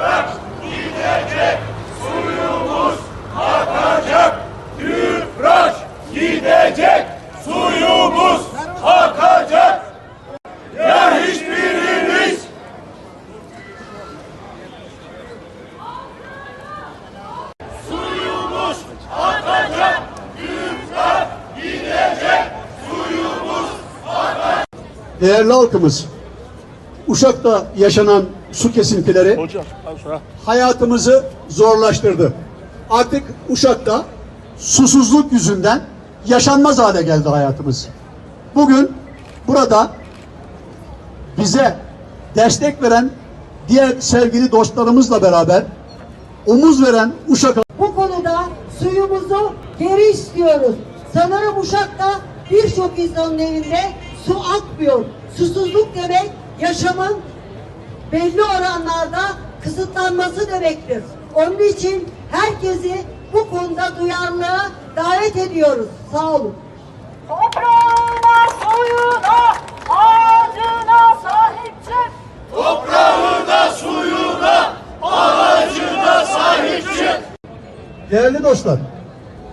Bak gidecek suyumuz akacak. Tüpraş gidecek suyumuz akacak. Ya hiçbirimiz suyumuz akacak. Tüpraş gidecek suyumuz akacak. Değerli halkımız Uşak'ta yaşanan su kesintileri hayatımızı zorlaştırdı. Artık Uşak'ta susuzluk yüzünden yaşanmaz hale geldi hayatımız. Bugün burada bize destek veren diğer sevgili dostlarımızla beraber omuz veren Uşak Bu konuda suyumuzu geri istiyoruz. Sanırım Uşak'ta birçok insanın evinde su akmıyor. Susuzluk demek yaşamın belli oranlarda kısıtlanması demektir. Onun için herkesi bu konuda duyarlılığa davet ediyoruz. Sağ olun. Toprağına, suyuna, ağacına sahip çık. Değerli dostlar,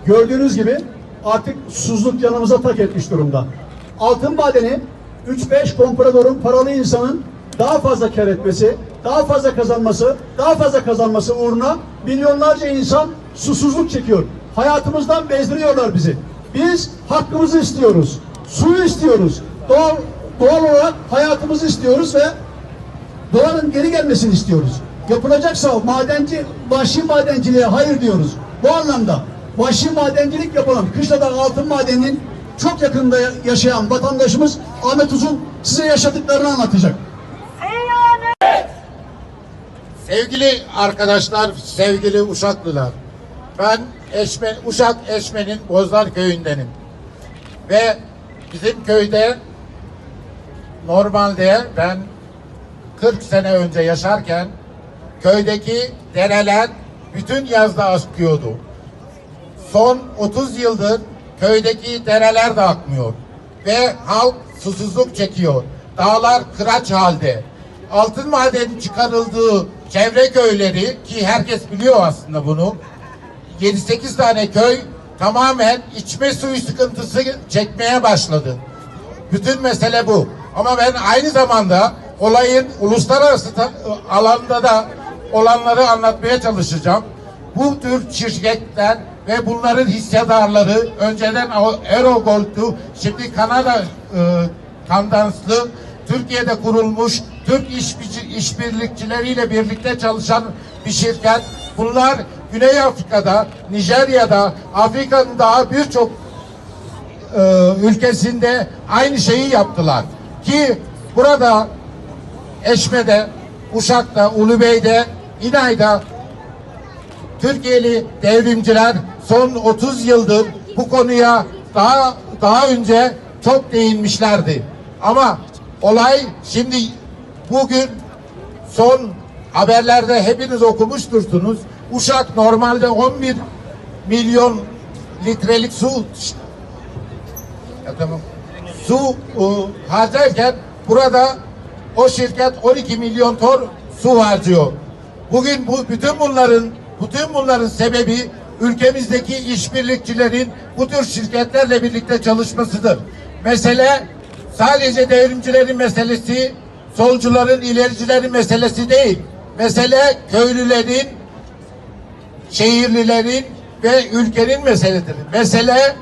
gördüğünüz gibi artık susuzluk canımıza tak etmiş durumda. Altın madeni 3-5 kompradorun paralı insanın daha fazla kar etmesi, daha fazla kazanması, daha fazla kazanması uğruna milyonlarca insan susuzluk çekiyor. Hayatımızdan bezdiriyorlar bizi. Biz hakkımızı istiyoruz. Suyu istiyoruz. Doğal, doğal olarak hayatımızı istiyoruz ve doğanın geri gelmesini istiyoruz. Yapılacaksa madenci, vahşi madenciliğe hayır diyoruz. Bu anlamda vahşi madencilik yapılan Kışlada altın madeninin çok yakında yaşayan vatandaşımız Ahmet Uzun size yaşadıklarını anlatacak. Sevgili arkadaşlar, sevgili Uşaklılar. Ben Eşme, Uşak Eşme'nin Bozlar köyündenim. Ve bizim köyde normalde ben 40 sene önce yaşarken köydeki dereler bütün yazda akıyordu. Son 30 yıldır köydeki dereler de akmıyor. Ve halk susuzluk çekiyor. Dağlar kıraç halde. Altın maden çıkarıldığı çevre köyleri ki herkes biliyor aslında bunu. 7-8 tane köy tamamen içme suyu sıkıntısı çekmeye başladı. Bütün mesele bu. Ama ben aynı zamanda olayın uluslararası alanda da olanları anlatmaya çalışacağım. Bu tür şirketler ve bunların hissedarları önceden Aerogold'u şimdi Kanada e, tandanslı Türkiye'de kurulmuş Türk iş, işbirlikçileriyle birlikte çalışan bir şirket. Bunlar Güney Afrika'da, Nijerya'da, Afrika'nın daha birçok e, ülkesinde aynı şeyi yaptılar. Ki burada Eşme'de, Uşak'ta, Ulubey'de, İnay'da Türkiye'li devrimciler son 30 yıldır bu konuya daha daha önce çok değinmişlerdi. Ama olay şimdi bugün son haberlerde hepiniz okumuştursunuz. Uşak normalde 11 milyon litrelik su. Su e, harcarken burada o şirket 12 milyon ton su harcıyor. Bugün bu bütün bunların bütün bunların sebebi ülkemizdeki işbirlikçilerin bu tür şirketlerle birlikte çalışmasıdır. Mesele sadece devrimcilerin meselesi, solcuların, ilericilerin meselesi değil. Mesele köylülerin, şehirlilerin ve ülkenin meselesidir. Mesele